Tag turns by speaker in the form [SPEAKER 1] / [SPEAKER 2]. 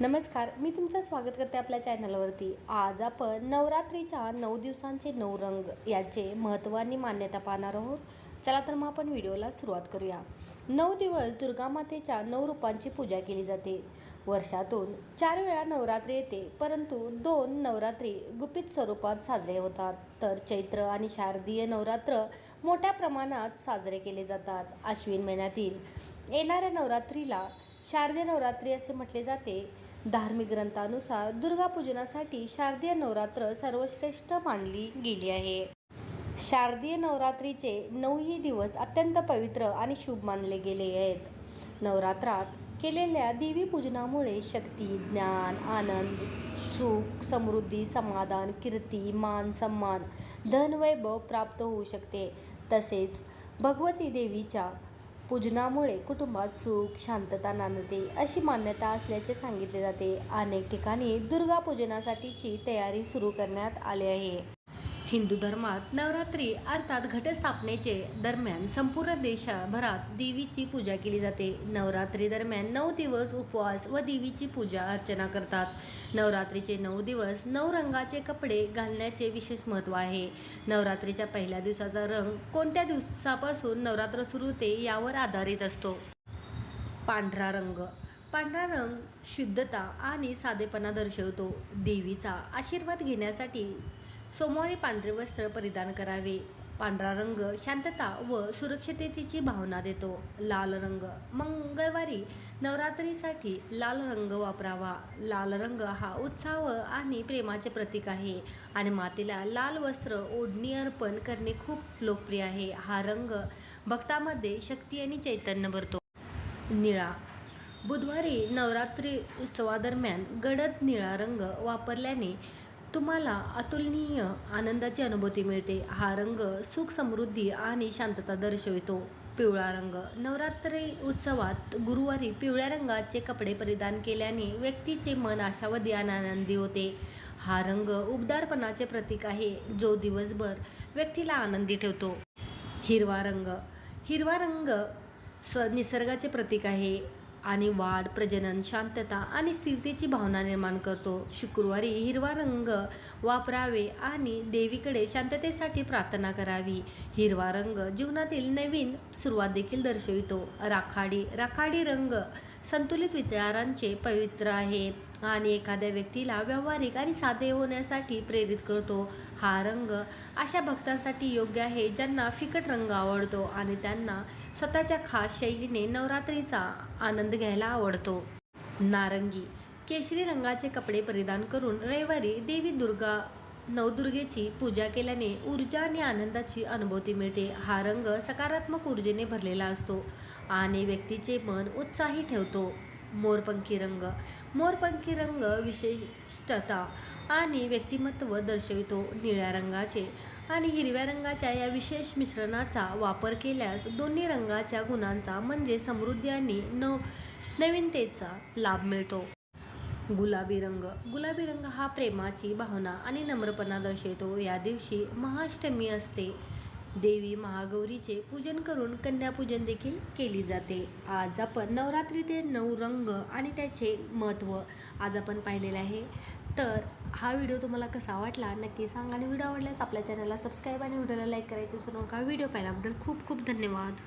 [SPEAKER 1] नमस्कार मी तुमचं स्वागत करते आपल्या चॅनलवरती. आज आपण नवरात्रीच्या नऊ दिवसांचे नऊ रंग याचे महत्त्व आणि मान्यता पाहणार आहोत. चला तर मग आपण व्हिडिओला सुरुवात करूया. नऊ दिवस दुर्गा मातेच्या नऊ रूपांची पूजा केली जाते. वर्षातून चार वेळा नवरात्री येते परंतु दोन नवरात्री गुपित स्वरूपात साजरे होतात. तर चैत्र आणि शारदीय नवरात्र मोठ्या प्रमाणात साजरे केले जातात. आश्विन महिन्यातील येणाऱ्या नवरात्रीला शारदीय नवरात्री असे म्हटले जाते. धार्मिक ग्रंथानुसार दुर्गा पूजनासाठी शारदीय नवरात्र सर्वश्रेष्ठ मानली गेली आहे. शारदीय नवरात्रीचे नऊही दिवस अत्यंत पवित्र आणि शुभ मानले गेले आहेत. नवरात्रात केलेल्या देवी पूजनामुळे शक्ती ज्ञान आनंद सुख समृद्धी समाधान कीर्ती मान सन्मान धनवैभव प्राप्त होऊ शकते. तसेच भगवती देवीच्या पूजनामुळे कुटुंबात सुख शांतता नांदते अशी मान्यता असल्याचे सांगितले जाते. अनेक ठिकाणी दुर्गापूजनासाठीची तयारी सुरू करण्यात आली आहे. हिंदू धर्मात नवरात्री अर्थात घटस्थापनेचे दरम्यान संपूर्ण देशभरात देवीची पूजा केली जाते. नवरात्री दरम्यान नऊ दिवस उपवास व देवीची पूजा अर्चना करतात. नवरात्रीचे नऊ दिवस नऊ रंगाचे कपडे घालण्याचे विशेष महत्त्व आहे. नवरात्रीच्या पहिल्या दिवसाचा रंग कोणत्या दिवसापासून नवरात्र सुरू होते यावर आधारित असतो. पांढरा रंग. पांढरा रंग शुद्धता आणि साधेपणा दर्शवतो. देवीचा आशीर्वाद घेण्यासाठी सोमवारी पांढरे वस्त्र परिधान करावे. पांढरा रंग शांतता व सुरक्षिततेची भावना देतो. लाल रंग मंगळवारी नवरात्रीसाठी लाल रंग वापरावा. लाल रंग हा उत्साह आणि प्रेमाचे प्रतीक आहे. आणि मातेला लाल वस्त्र ओढणी अर्पण करणे खूप लोकप्रिय आहे. हा रंग भक्तामध्ये शक्ती आणि चैतन्य भरतो. निळा. बुधवारी नवरात्री उत्सवादरम्यान गडद निळा रंग वापरल्याने तुम्हाला अतुलनीय आनंदाची अनुभूती मिळते. हा रंग सुख समृद्धी आणि शांतता दर्शवितो. पिवळा रंग. नवरात्री उत्सवात गुरुवारी पिवळ्या रंगाचे कपडे परिधान केल्याने व्यक्तीचे मन आशावादी आणि आनंदी होते. हा रंग उबदारपणाचे प्रतीक आहे जो दिवसभर व्यक्तीला आनंदी ठेवतो. हिरवा रंग. हिरवा रंग स निसर्गाचे प्रतीक आहे. आणि वाढ प्रजनन शांतता आणि स्थिरतेची भावना निर्माण करतो. शुक्रवारी हिरवा रंग वापरावे आणि देवीकडे शांततेसाठी प्रार्थना करावी. हिरवा रंग जीवनातील नवीन सुरुवात देखील दर्शवितो. राखाडी राखाडी रंग संतुलित विचारांचे पवित्र आहे. आणि एखाद्या व्यक्तीला व्यावहारिक आणि साधे होण्यासाठी प्रेरित करतो. हा रंग अशा भक्तांसाठी योग्य आहे ज्यांना फिकट रंग आवडतो आणि त्यांना स्वतःच्या खास शैलीने नवरात्रीचा आनंद घ्यायला आवडतो. नारंगी केशरी रंगाचे कपडे परिधान करून रविवारी देवी दुर्गा नवदुर्गेची पूजा केल्याने ऊर्जा आणि आनंदाची अनुभूती मिळते. हा रंग सकारात्मक ऊर्जेने भरलेला असतो आणि व्यक्तीचे मन उत्साही ठेवतो. मोरपंखी रंग. मोरपंखी रंग विशिष्टता आणि व्यक्तिमत्व दर्शवितो निळ्या रंगाचे आणि हिरव्या रंगाच्या या विशेष मिश्रणाचा वापर केल्यास दोन्ही रंगाच्या गुणांचा म्हणजे समृद्धी आणि नव नवीनतेचा लाभ मिळतो. गुलाबी रंग. गुलाबी रंग हा प्रेमाची भावना आणि नम्रपणा दर्शवितो. या दिवशी महाअष्टमी असते. देवी महागौरीचे पूजन करून कन्यापूजन देखील केली जाते. आज आपण नवरात्री ते नऊ रंग आणि त्याचे महत्त्व आज आपण पाहिलेले आहे. तर हा व्हिडिओ तुम्हाला कसा वाटला नक्की सांगा आणि व्हिडिओ आवडल्यास आपल्या चॅनलला सबस्क्राईब आणि व्हिडिओला लाईक करायचं सुरू नका. व्हिडिओ पाहिल्याबद्दल खूप खूप धन्यवाद.